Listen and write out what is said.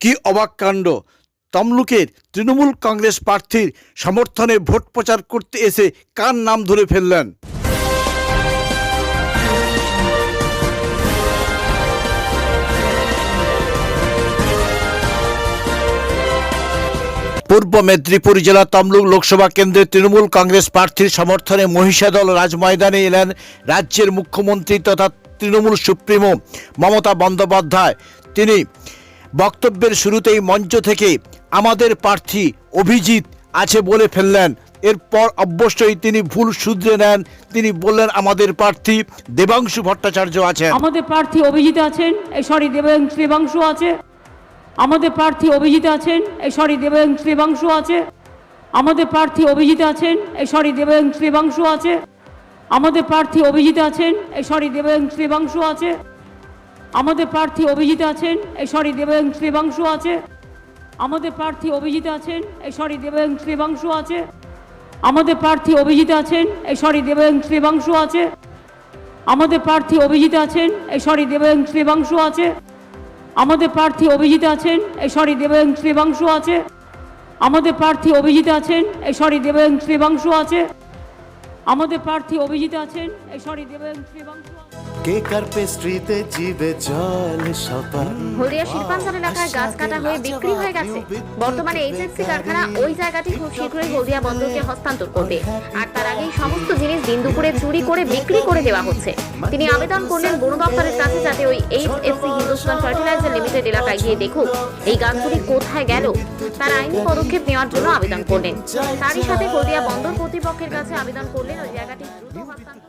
কি অবাক কাণ্ড? তমলুকের তৃণমূল কংগ্রেস প্রার্থীর সমর্থনে ভোট প্রচার করতে এসে কার নাম ধরে ফেললেন? পূর্ব মেদিনীপুর জেলা তমলুক লোকসভা কেন্দ্রে তৃণমূল কংগ্রেস প্রার্থীর সমর্থনে মহিষাদল রাজময়দানে এলেন রাজ্যের মুখ্যমন্ত্রী তথা তৃণমূল সুপ্রিমো মমতা বন্দ্যোপাধ্যায়। তিনি বক্তব্যের শুরুতেই মঞ্চ থেকে আমাদের প্রার্থী অভিজিৎ আছে বলে ফেললেন। এরপর অবশ্যই তিনি ভুল শুধরে নেন। তিনি বললেন, আমাদের প্রার্থী দেবাংশু ভট্টাচার্য আছেন। আমাদের প্রার্থী অভিজিৎ আছেন। এই সরি, দেবাংশ আছে। আমাদের প্রার্থী অভিজিৎ আছেন। এই সরি, দেবাংশ আছে। আমাদের প্রার্থী অভিজিৎ আছেন। এই সরি, দেবাংশ আছে। আমাদের প্রার্থী অভিজিৎ আছেন। এই সরি দেবাংশু আছে। আমাদের প্রার্থী অভিজিৎ আছেন, এই সরি দেবাংশু আছে। আমাদের প্রার্থী অভিজিৎ আছেন, এই সরি দেবাংশু আছে। আমাদের প্রার্থী অভিজিৎ আছেন, এই সরি দেবাংশু আছে। আমাদের প্রার্থী অভিজিৎ আছেন, এই সরি দেবাংশু আছে। আমাদের প্রার্থী অভিজিৎ আছেন, এই সরি দেবাংশু আছে। আমাদের প্রার্থী অভিজিৎ আছেন, এই সরি দেবাংশু আছে। আমাদের প্রার্থী অভিজিৎ আছেন, এই সরি দেবাংশু আছে। কেক আর পেস্ট্রিতে জিবে জল সপান হলদিয়া শিল্পাঞ্চল এলাকায় গাছ কাটা হয়ে বিক্রি হয়ে গেছে। বর্তমানে এইচএফসি কারখানা ওই জায়গাটি খুব শীঘ্রই হলদিয়া বন্দরকে হস্তান্তর করবে। আর তার আগেই সমস্ত জিনিস দিন দুপুরে চুরি করে বিক্রি করে দেওয়া হচ্ছে। তিনি আবেদন করলেন বন দপ্তরের কাছে যাতে ওই এইচএফসি হিন্দুস্তান ফার্টিলাইজার লিমিটেড এলাকায় গিয়ে দেখুক এই গাছগুলি কোথায় গেল। তার আইনি পদক্ষেপ নেওয়ার জন্য আবেদন করলেন। তারই সাথে হলদিয়া বন্দর কর্তৃপক্ষের কাছে আবেদন করলেন। ওই জায়গাটি দ্রুত হস্তান্তর